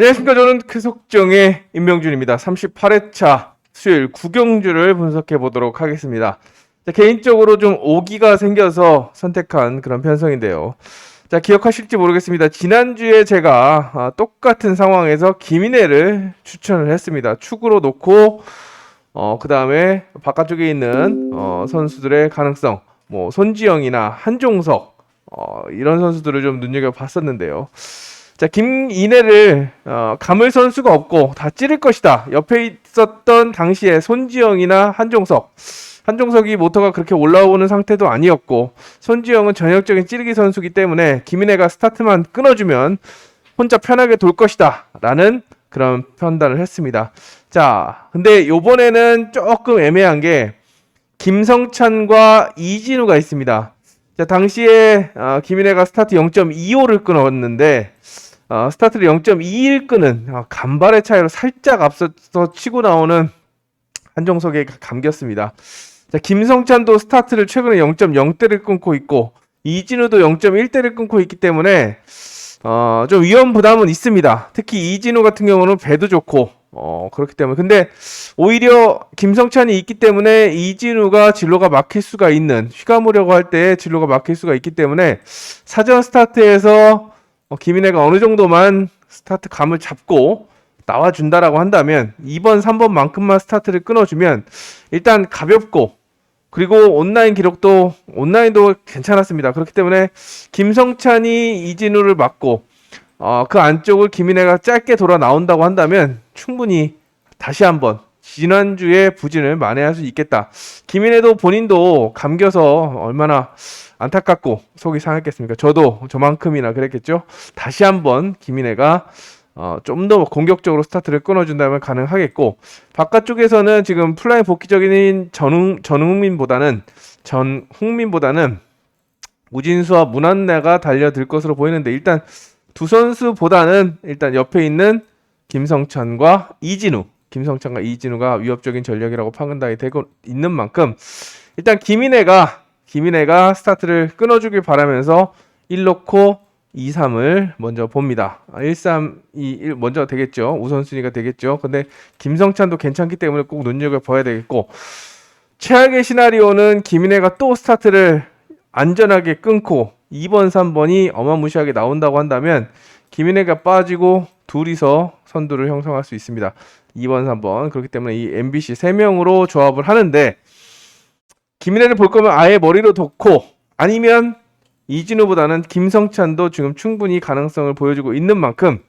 안녕하십니까. 저는 크속정의 임명준입니다. 38회차 수요일 구경주를 분석해 보도록 하겠습니다. 자, 개인적으로 좀 오기가 생겨서 선택한 그런 편성인데요. 자, 기억하실지 모르겠습니다. 지난주에 제가 아, 똑같은 상황에서 김인혜를 추천을 했습니다. 축으로 놓고 어, 그 다음에 바깥쪽에 있는 어, 선수들의 가능성, 뭐 손지영이나 한종석 어, 이런 선수들을 좀 눈여겨 봤었는데요. 자, 김인혜를 어, 감을 선수가 없고 다 찌를 것이다. 옆에 있었던 당시에 손지영이나 한종석. 한종석이 모터가 그렇게 올라오는 상태도 아니었고 손지영은 전형적인 찌르기 선수기 때문에 김인혜가 스타트만 끊어주면 혼자 편하게 돌 것이다. 라는 그런 판단을 했습니다. 자, 근데 요번에는 조금 애매한 게 김성찬과 이진우가 있습니다. 자, 당시에 어, 김인혜가 스타트 0.25를 끊었는데 어, 스타트를 0.21 끄는 어, 간발의 차이로 살짝 앞서서 치고 나오는 한종석에 감겼습니다. 자, 김성찬도 스타트를 최근에 0.0대를 끊고 있고 이진우도 0.1대를 끊고 있기 때문에 어, 좀 위험 부담은 있습니다. 특히 이진우 같은 경우는 배도 좋고 어, 그렇기 때문에 근데 오히려 김성찬이 있기 때문에 이진우가 진로가 막힐 수가 있는 휘가무려고 할 때 진로가 막힐 수가 있기 때문에 사전 스타트에서 어, 김인혜가 어느 정도만 스타트 감을 잡고 나와준다라고 한다면 2번, 3번만큼만 스타트를 끊어주면 일단 가볍고 그리고 온라인 기록도 온라인도 괜찮았습니다. 그렇기 때문에 김성찬이 이진우를 막고 어, 그 안쪽을 김인혜가 짧게 돌아 나온다고 한다면 충분히 다시 한번 지난주에 부진을 만회할 수 있겠다. 김인혜도 본인도 감겨서 얼마나 안타깝고 속이 상했겠습니까? 저도 저만큼이나 그랬겠죠. 다시 한번 김인혜가 어, 좀 더 공격적으로 스타트를 끊어준다면 가능하겠고 바깥쪽에서는 지금 플라이 복귀적인 전흥 전흥민보다는 전흥민보다는 우진수와 문한나가 달려들 것으로 보이는데 일단 두 선수보다는 일단 옆에 있는 김성찬과 이진우, 김성찬과 이진우가 위협적인 전력이라고 판단이 되고 있는 만큼 일단 김인혜가 김인혜가 스타트를 끊어주길 바라면서 1놓고 2, 3을 먼저 봅니다. 1, 3, 2, 1 먼저 되겠죠. 우선순위가 되겠죠. 근데 김성찬도 괜찮기 때문에 꼭 눈여겨봐야 되겠고 최악의 시나리오는 김인혜가 또 스타트를 안전하게 끊고 2번, 3번이 어마무시하게 나온다고 한다면 김인혜가 빠지고 둘이서 선두를 형성할 수 있습니다. 2번, 3번. 그렇기 때문에 이 MBC 3명으로 조합을 하는데 김인혜를 볼 거면 아예 머리로 뒀고 아니면 이진우보다는 김성찬도 지금 충분히 가능성을 보여주고 있는 만큼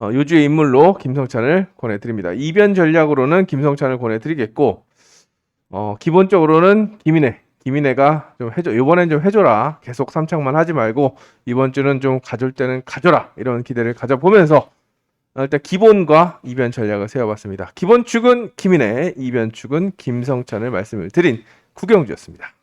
어, 요주의 인물로 김성찬을 권해드립니다. 이변 전략으로는 김성찬을 권해드리겠고 어, 기본적으로는 김인혜 김인혜가 좀 해줘 이번엔 좀 해줘라 계속 삼창만 하지 말고 이번 주는 좀 가져올 때는 가져라 이런 기대를 가져보면서 어, 일단 기본과 이변 전략을 세워봤습니다. 기본 축은 김인혜, 이변 축은 김성찬을 말씀을 드린 구경주였습니다.